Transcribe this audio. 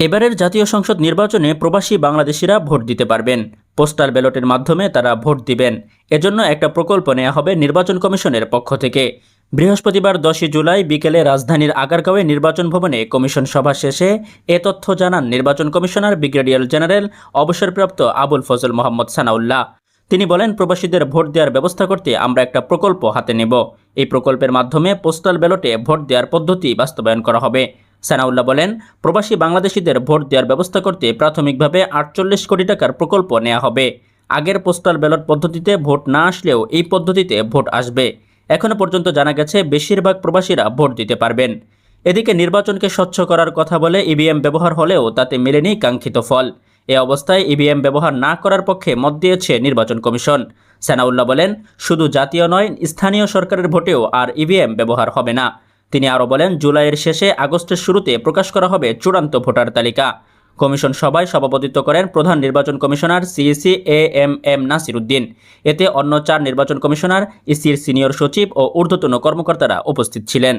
এবারের জাতীয় সংসদ নির্বাচনে প্রবাসী বাংলাদেশিরা ভোট দিতে পারবেন। পোস্টাল ব্যালটের মাধ্যমে তারা ভোট দিবেন। এজন্য একটা প্রকল্প নেওয়া হবে নির্বাচন কমিশনের পক্ষ থেকে। বৃহস্পতিবার দশই জুলাই বিকেলে রাজধানীর আগারগাঁওয়ে নির্বাচন ভবনে কমিশন সভা শেষে এ তথ্য জানান নির্বাচন কমিশনার, ব্রিগেডিয়ার জেনারেল অবসরপ্রাপ্ত আবুল ফজল মোহাম্মদ সানাউল্লাহ। তিনি বলেন, প্রবাসীদের ভোট দেওয়ার ব্যবস্থা করতে আমরা একটা প্রকল্প হাতে নেব। এই প্রকল্পের মাধ্যমে পোস্টাল ব্যালটে ভোট দেওয়ার পদ্ধতি বাস্তবায়ন করা হবে। সানাউল্লাহ বলেন, প্রবাসী বাংলাদেশিদের ভোট দেওয়ার ব্যবস্থা করতে প্রাথমিকভাবে আটচল্লিশ কোটি টাকার প্রকল্প নেওয়া হবে। আগের পোস্টাল ব্যালট পদ্ধতিতে ভোট না আসলেও এই পদ্ধতিতে ভোট আসবে। এখনও পর্যন্ত জানা গেছে, বেশিরভাগ প্রবাসীরা ভোট দিতে পারবেন। এদিকে নির্বাচনকে স্বচ্ছ করার কথা বলে ইভিএম ব্যবহার হলেও তাতে মেলেনি কাঙ্ক্ষিত ফল। এ অবস্থায় ইভিএম ব্যবহার না করার পক্ষে মত দিয়েছে নির্বাচন কমিশন। সানাউল্লাহ বলেন, শুধু জাতীয় নয়, স্থানীয় সরকারের ভোটেও আর ইভিএম ব্যবহার হবে না। তিনি আরও বলেন, জুলাইয়ের শেষে আগস্টের শুরুতে প্রকাশ করা হবে চূড়ান্ত ভোটার তালিকা। কমিশন সভায় সভাপতিত্ব করেন প্রধান নির্বাচন commissioner CEC A M M Nasir Uddin. এতে অন্য চার নির্বাচন কমিশনার, ইসির সিনিয়র সচিব ও ঊর্ধ্বতন কর্মকর্তারা উপস্থিত ছিলেন।